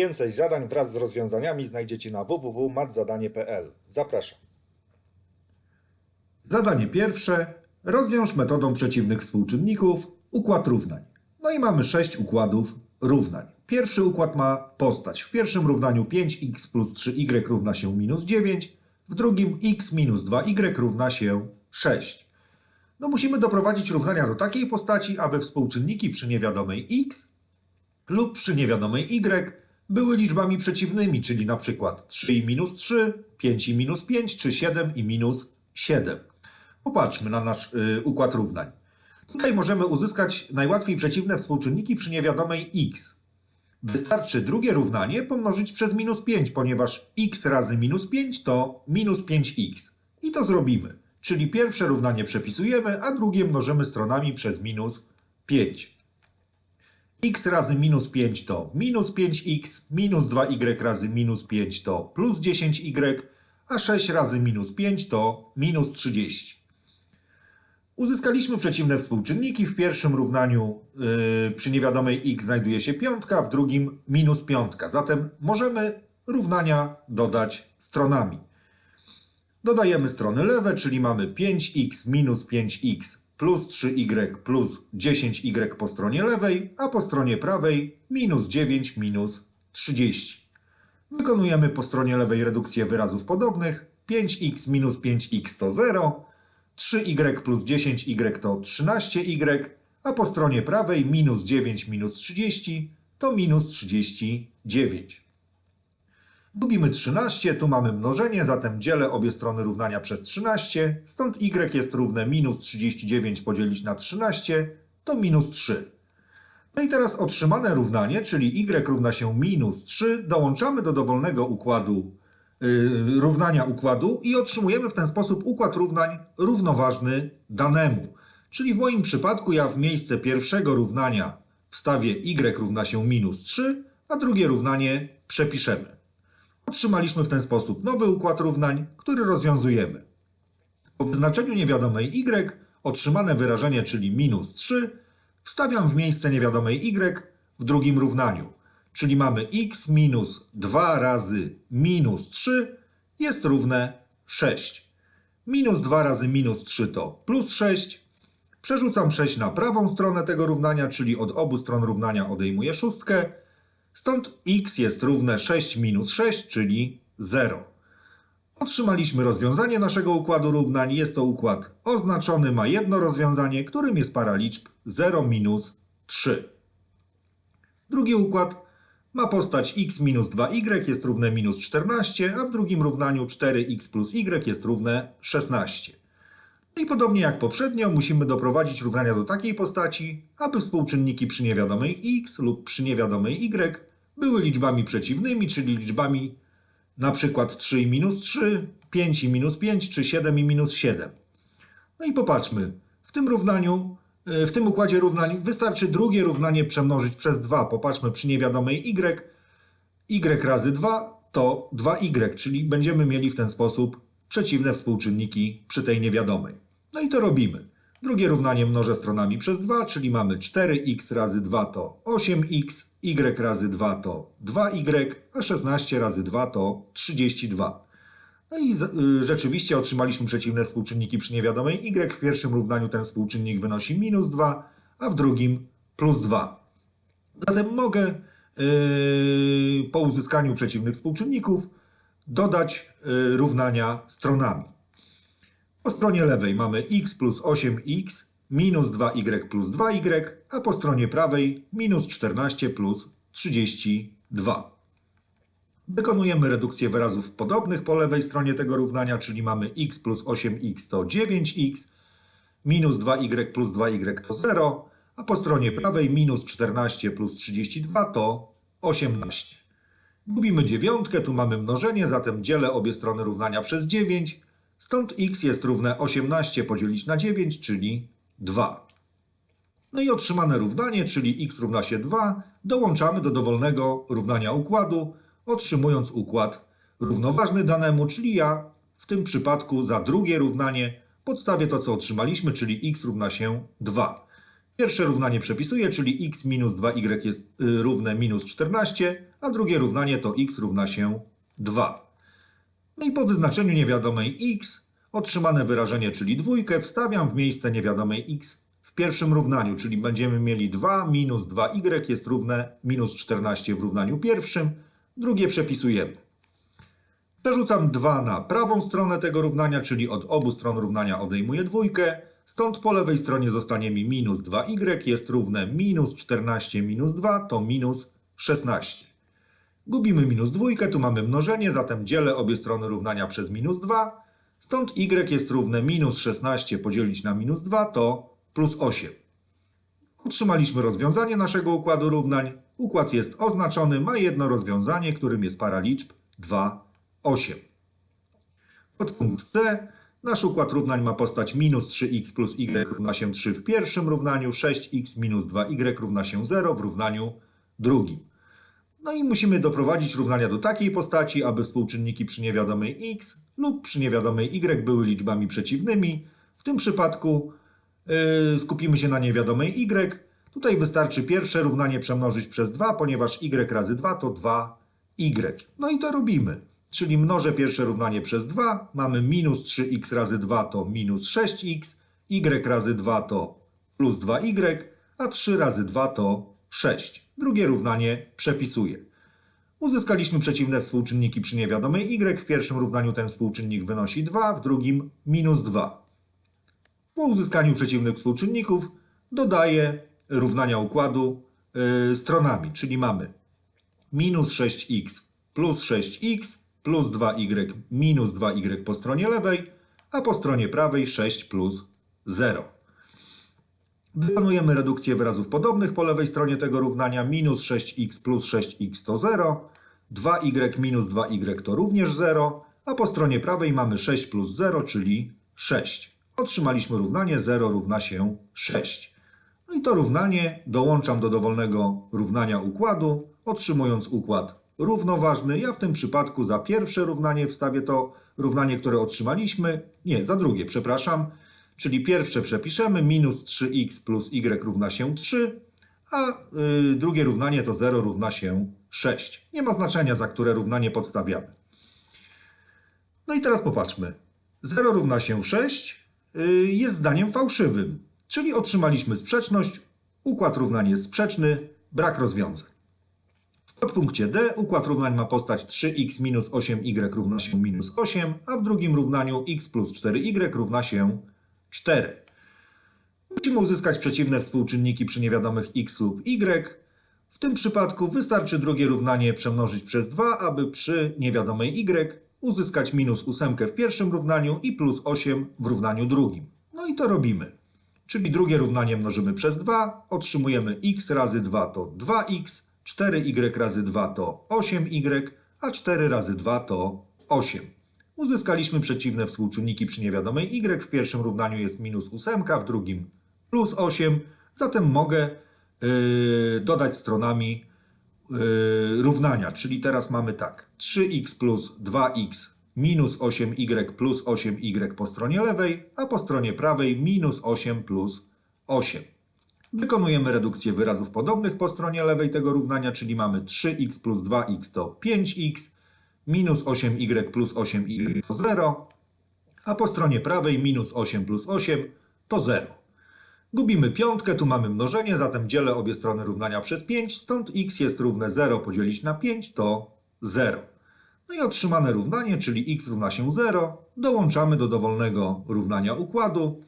Więcej zadań wraz z rozwiązaniami znajdziecie na www.matzadanie.pl. Zapraszam. Zadanie pierwsze. Rozwiąż metodą przeciwnych współczynników układ równań. No i mamy sześć układów równań. Pierwszy układ ma postać. W pierwszym równaniu 5x plus 3y równa się minus 9, w drugim x minus 2y równa się 6. No musimy doprowadzić równania do takiej postaci, aby współczynniki przy niewiadomej x lub przy niewiadomej y były liczbami przeciwnymi, czyli na przykład 3 i minus 3, 5 i minus 5, czy 7 i minus 7. Popatrzmy na nasz y, układ równań. Tutaj możemy uzyskać najłatwiej przeciwne współczynniki przy niewiadomej x. Wystarczy drugie równanie pomnożyć przez minus 5, ponieważ x razy minus 5 to minus 5x. I to zrobimy. Czyli pierwsze równanie przepisujemy, a drugie mnożymy stronami przez minus 5. x razy minus 5 to minus 5x, minus 2y razy minus 5 to plus 10y, a 6 razy minus 5 to minus 30. Uzyskaliśmy przeciwne współczynniki. W pierwszym równaniu yy, przy niewiadomej x znajduje się piątka, w drugim minus piątka. Zatem możemy równania dodać stronami. Dodajemy strony lewe, czyli mamy 5x minus 5x plus 3y plus 10y po stronie lewej, a po stronie prawej minus 9 minus 30. Wykonujemy po stronie lewej redukcję wyrazów podobnych. 5x minus 5x to 0, 3y plus 10y to 13y, a po stronie prawej minus 9 minus 30 to minus 39. Gubimy 13, tu mamy mnożenie, zatem dzielę obie strony równania przez 13, stąd y jest równe minus 39 podzielić na 13, to minus 3. No i teraz otrzymane równanie, czyli y równa się minus 3, dołączamy do dowolnego układu, yy, równania układu i otrzymujemy w ten sposób układ równań równoważny danemu. Czyli w moim przypadku ja w miejsce pierwszego równania wstawię y równa się minus 3, a drugie równanie przepiszemy. Otrzymaliśmy w ten sposób nowy układ równań, który rozwiązujemy. Po wyznaczeniu niewiadomej y otrzymane wyrażenie, czyli minus 3, wstawiam w miejsce niewiadomej y w drugim równaniu. Czyli mamy x minus 2 razy minus 3 jest równe 6. Minus 2 razy minus 3 to plus 6. Przerzucam 6 na prawą stronę tego równania, czyli od obu stron równania odejmuję szóstkę. Stąd x jest równe 6 minus 6, czyli 0. Otrzymaliśmy rozwiązanie naszego układu równań. Jest to układ oznaczony, ma jedno rozwiązanie, którym jest para liczb 0 minus 3. Drugi układ ma postać x minus 2y jest równe minus 14, a w drugim równaniu 4x plus y jest równe 16. I podobnie jak poprzednio, musimy doprowadzić równania do takiej postaci, aby współczynniki przy niewiadomej x lub przy niewiadomej y były liczbami przeciwnymi, czyli liczbami na przykład 3 i minus 3, 5 i minus 5, czy 7 i minus 7. No i popatrzmy, w tym równaniu, y, w tym układzie równań wystarczy drugie równanie przemnożyć przez 2. Popatrzmy przy niewiadomej y, y razy 2 to 2y, czyli będziemy mieli w ten sposób przeciwne współczynniki przy tej niewiadomej. No i to robimy. Drugie równanie mnożę stronami przez 2, czyli mamy 4x razy 2 to 8x, y razy 2 to 2y, a 16 razy 2 to 32. No i y, rzeczywiście otrzymaliśmy przeciwne współczynniki przy niewiadomej y. W pierwszym równaniu ten współczynnik wynosi minus 2, a w drugim plus 2. Zatem mogę yy, po uzyskaniu przeciwnych współczynników dodać y, równania stronami. Po stronie lewej mamy x plus 8x minus 2y plus 2y, a po stronie prawej minus 14 plus 32. Wykonujemy redukcję wyrazów podobnych po lewej stronie tego równania, czyli mamy x plus 8x to 9x, minus 2y plus 2y to 0, a po stronie prawej minus 14 plus 32 to 18. Gubimy dziewiątkę, tu mamy mnożenie, zatem dzielę obie strony równania przez 9, stąd x jest równe 18 podzielić na 9, czyli 2. No i otrzymane równanie, czyli x równa się 2, dołączamy do dowolnego równania układu, otrzymując układ równoważny danemu, czyli ja w tym przypadku za drugie równanie podstawię to, co otrzymaliśmy, czyli x równa się 2. Pierwsze równanie przepisuję, czyli x minus 2y jest y, równe minus 14, a drugie równanie to x równa się 2. No i po wyznaczeniu niewiadomej x otrzymane wyrażenie, czyli dwójkę, wstawiam w miejsce niewiadomej x w pierwszym równaniu, czyli będziemy mieli 2 minus 2y jest równe minus 14 w równaniu pierwszym. Drugie przepisujemy. Przerzucam 2 na prawą stronę tego równania, czyli od obu stron równania odejmuję dwójkę. Stąd po lewej stronie zostanie mi minus 2y jest równe minus 14 minus 2 to minus 16. Gubimy minus dwójkę, tu mamy mnożenie, zatem dzielę obie strony równania przez minus 2. Stąd y jest równe minus 16 podzielić na minus 2 to plus 8. Otrzymaliśmy rozwiązanie naszego układu równań. Układ jest oznaczony, ma jedno rozwiązanie, którym jest para liczb 2, 8. Podpunkt C. Nasz układ równań ma postać minus 3x plus y równa się 3 w pierwszym równaniu, 6x minus 2y równa się 0 w równaniu drugim. No i musimy doprowadzić równania do takiej postaci, aby współczynniki przy niewiadomej x lub przy niewiadomej y były liczbami przeciwnymi. W tym przypadku yy, skupimy się na niewiadomej y. Tutaj wystarczy pierwsze równanie przemnożyć przez 2, ponieważ y razy 2 to 2y. No i to robimy. Czyli mnożę pierwsze równanie przez 2, mamy minus 3x razy 2 to minus 6x, y razy 2 to plus 2y, a 3 razy 2 to 6. Drugie równanie przepisuję. Uzyskaliśmy przeciwne współczynniki przy niewiadomej y. W pierwszym równaniu ten współczynnik wynosi 2, w drugim minus 2. Po uzyskaniu przeciwnych współczynników dodaję równania układu yy, stronami, czyli mamy minus 6x plus 6x plus 2y minus 2y po stronie lewej, a po stronie prawej 6 plus 0. Wykonujemy redukcję wyrazów podobnych po lewej stronie tego równania. Minus 6x plus 6x to 0. 2y minus 2y to również 0. A po stronie prawej mamy 6 plus 0, czyli 6. Otrzymaliśmy równanie 0 równa się 6. No i to równanie dołączam do dowolnego równania układu, otrzymując układ równoważny. Ja w tym przypadku za pierwsze równanie wstawię to równanie, które otrzymaliśmy. Nie, za drugie, przepraszam. Czyli pierwsze przepiszemy, minus 3x plus y równa się 3, a y, drugie równanie to 0 równa się 6. Nie ma znaczenia, za które równanie podstawiamy. No i teraz popatrzmy. 0 równa się 6 y, jest zdaniem fałszywym, czyli otrzymaliśmy sprzeczność, układ równań jest sprzeczny, brak rozwiązań. W podpunkcie D układ równań ma postać 3x minus 8y równa się minus 8, a w drugim równaniu x plus 4y równa się 4. Musimy uzyskać przeciwne współczynniki przy niewiadomych x lub y. W tym przypadku wystarczy drugie równanie przemnożyć przez 2, aby przy niewiadomej y uzyskać minus 8 w pierwszym równaniu i plus 8 w równaniu drugim. No i to robimy. Czyli drugie równanie mnożymy przez 2, otrzymujemy x razy 2 to 2x, 4y razy 2 to 8y, a 4 razy 2 to 8. Uzyskaliśmy przeciwne współczynniki przy niewiadomej y. W pierwszym równaniu jest minus 8, w drugim plus 8. Zatem mogę yy, dodać stronami yy, równania. Czyli teraz mamy tak. 3x plus 2x minus 8y plus 8y po stronie lewej, a po stronie prawej minus 8 plus 8. Wykonujemy redukcję wyrazów podobnych po stronie lewej tego równania, czyli mamy 3x plus 2x to 5x, minus 8y plus 8y to 0, a po stronie prawej minus 8 plus 8 to 0. Gubimy piątkę, tu mamy mnożenie, zatem dzielę obie strony równania przez 5, stąd x jest równe 0 podzielić na 5 to 0. No i otrzymane równanie, czyli x równa się 0, dołączamy do dowolnego równania układu.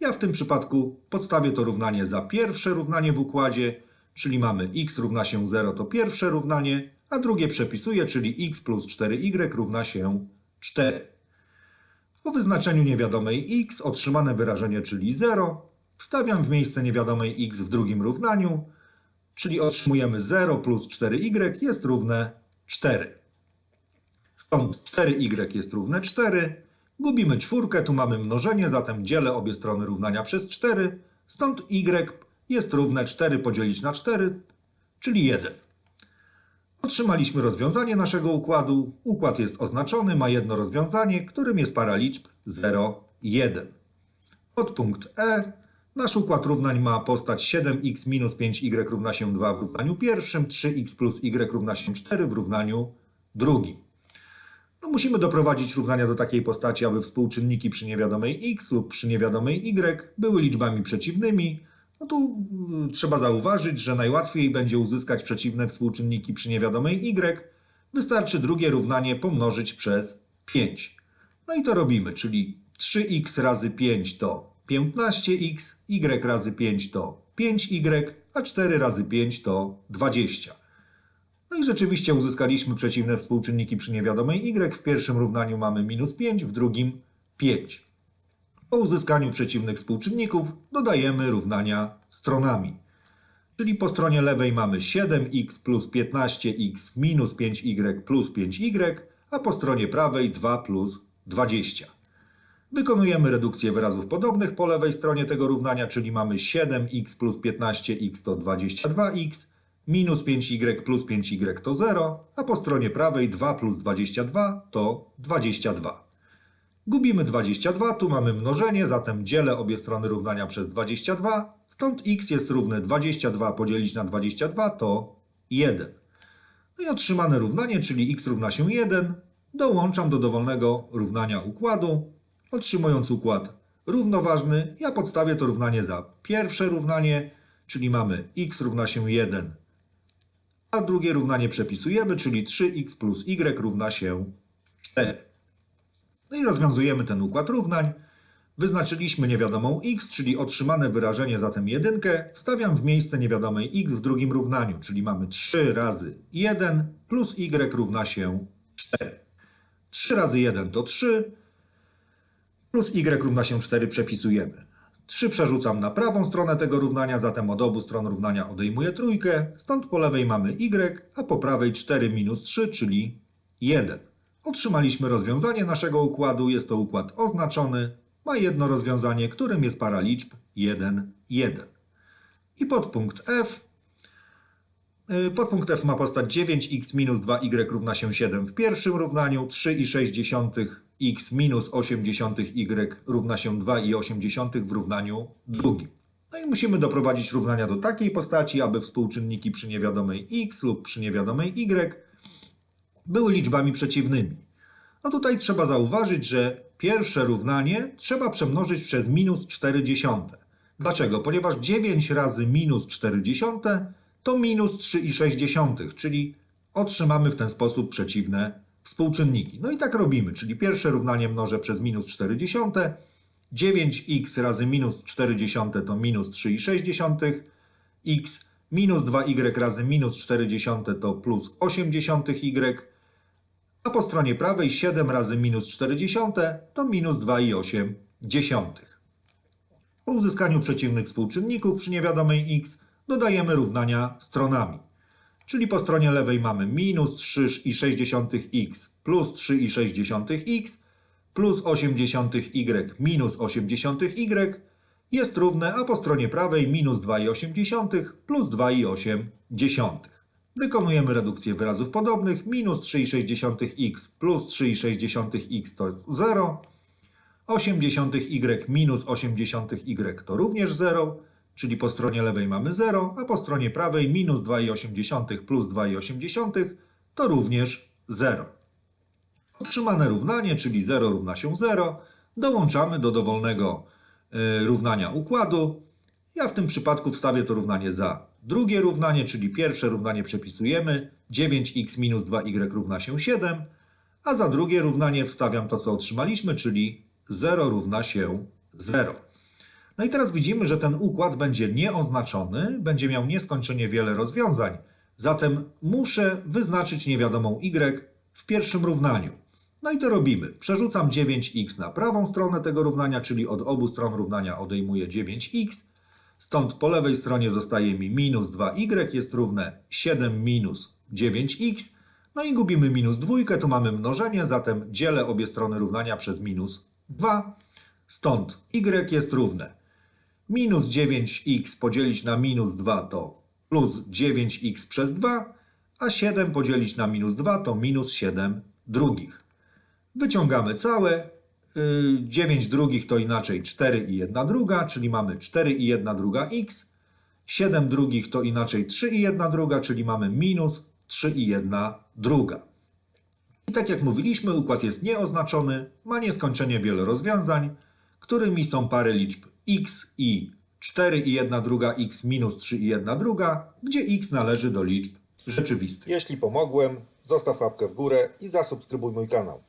Ja w tym przypadku podstawię to równanie za pierwsze równanie w układzie, czyli mamy x równa się 0 to pierwsze równanie, a drugie przepisuję, czyli x plus 4y równa się 4. Po wyznaczeniu niewiadomej x otrzymane wyrażenie, czyli 0, wstawiam w miejsce niewiadomej x w drugim równaniu, czyli otrzymujemy 0 plus 4y jest równe 4. Stąd 4y jest równe 4. Gubimy czwórkę, tu mamy mnożenie, zatem dzielę obie strony równania przez 4. Stąd y jest równe 4 podzielić na 4, czyli 1. Otrzymaliśmy rozwiązanie naszego układu. Układ jest oznaczony, ma jedno rozwiązanie, którym jest para liczb 0, 1. Podpunkt E. Nasz układ równań ma postać 7x minus 5y równa się 2 w równaniu pierwszym, 3x plus y równa się 4 w równaniu drugim. No musimy doprowadzić równania do takiej postaci, aby współczynniki przy niewiadomej x lub przy niewiadomej y były liczbami przeciwnymi. No tu y, trzeba zauważyć, że najłatwiej będzie uzyskać przeciwne współczynniki przy niewiadomej y. Wystarczy drugie równanie pomnożyć przez 5. No i to robimy, czyli 3x razy 5 to 15x, y razy 5 to 5y, a 4 razy 5 to 20. No i rzeczywiście uzyskaliśmy przeciwne współczynniki przy niewiadomej y. W pierwszym równaniu mamy minus 5, w drugim 5. Po uzyskaniu przeciwnych współczynników dodajemy równania stronami. Czyli po stronie lewej mamy 7x plus 15x minus 5y plus 5y, a po stronie prawej 2 plus 20. Wykonujemy redukcję wyrazów podobnych po lewej stronie tego równania, czyli mamy 7x plus 15x to 22x, minus 5y plus 5y to 0, a po stronie prawej 2 plus 22 to 22. Gubimy 22, tu mamy mnożenie, zatem dzielę obie strony równania przez 22, stąd x jest równe 22 podzielić na 22 to 1. No i otrzymane równanie, czyli x równa się 1, dołączam do dowolnego równania układu, otrzymując układ równoważny. Ja podstawię to równanie za pierwsze równanie, czyli mamy x równa się 1, a drugie równanie przepisujemy, czyli 3x plus y równa się 4. No i rozwiązujemy ten układ równań. Wyznaczyliśmy niewiadomą x, czyli otrzymane wyrażenie, zatem jedynkę. Wstawiam w miejsce niewiadomej x w drugim równaniu, czyli mamy 3 razy 1 plus y równa się 4. 3 razy 1 to 3, plus y równa się 4 przepisujemy. 3 przerzucam na prawą stronę tego równania, zatem od obu stron równania odejmuję trójkę, stąd po lewej mamy y, a po prawej 4 minus 3, czyli 1. Otrzymaliśmy rozwiązanie naszego układu, jest to układ oznaczony, ma jedno rozwiązanie, którym jest para liczb 1, 1. I podpunkt F. y, Podpunkt F ma postać 9x minus 2y równa się 7 w pierwszym równaniu, 3,6 x minus 80y równa się 2,8 w równaniu drugim. No i musimy doprowadzić równania do takiej postaci, aby współczynniki przy niewiadomej x lub przy niewiadomej y były liczbami przeciwnymi. No tutaj trzeba zauważyć, że pierwsze równanie trzeba przemnożyć przez minus 4 dziesiąte. Dlaczego? Ponieważ 9 razy minus 4 dziesiąte to minus 3,6, czyli otrzymamy w ten sposób przeciwne współczynniki. No i tak robimy, czyli pierwsze równanie mnożę przez minus 4 dziesiąte, 9x razy minus 4 dziesiąte to minus 3,6, x minus 2y razy minus 4 dziesiąte to plus 8 dziesiątych y, a po stronie prawej 7 razy minus 4 dziesiąte to minus 2,8 dziesiątych. Po uzyskaniu przeciwnych współczynników przy niewiadomej x dodajemy równania stronami. Czyli po stronie lewej mamy minus 3,6x plus 3,6x plus 80y minus 80y jest równe, a po stronie prawej minus 2,8 plus 2,8. Wykonujemy redukcję wyrazów podobnych. Minus 3,6x plus 3,6x to 0. 80y minus 80y to również 0, czyli po stronie lewej mamy 0, a po stronie prawej minus 2,8 plus 2,8 to również 0. Otrzymane równanie, czyli 0 równa się 0, dołączamy do dowolnego y, równania układu. Ja w tym przypadku wstawię to równanie za drugie równanie, czyli pierwsze równanie przepisujemy. 9x minus 2y równa się 7, a za drugie równanie wstawiam to, co otrzymaliśmy, czyli 0 równa się 0. No i teraz widzimy, że ten układ będzie nieoznaczony, będzie miał nieskończenie wiele rozwiązań. Zatem muszę wyznaczyć niewiadomą y w pierwszym równaniu. No i to robimy. Przerzucam 9x na prawą stronę tego równania, czyli od obu stron równania odejmuję 9x. Stąd po lewej stronie zostaje mi minus 2y jest równe 7 minus 9x. No i gubimy minus dwójkę, tu mamy mnożenie, zatem dzielę obie strony równania przez minus 2. Stąd y jest równe minus 9x podzielić na minus 2 to plus 9x przez 2, a 7 podzielić na minus 2 to minus 7 drugich. Wyciągamy całe, 9 drugich to inaczej 4 i 1 druga, czyli mamy 4 i 1 druga x. 7 drugich to inaczej 3 i 1 druga, czyli mamy minus 3 i 1 druga. I tak jak mówiliśmy, układ jest nieoznaczony, ma nieskończenie wiele rozwiązań, którymi są pary liczb x i 4 i 1 druga x minus 3 i 1 druga, gdzie x należy do liczb rzeczywistych. Jeśli pomogłem, zostaw łapkę w górę i zasubskrybuj mój kanał.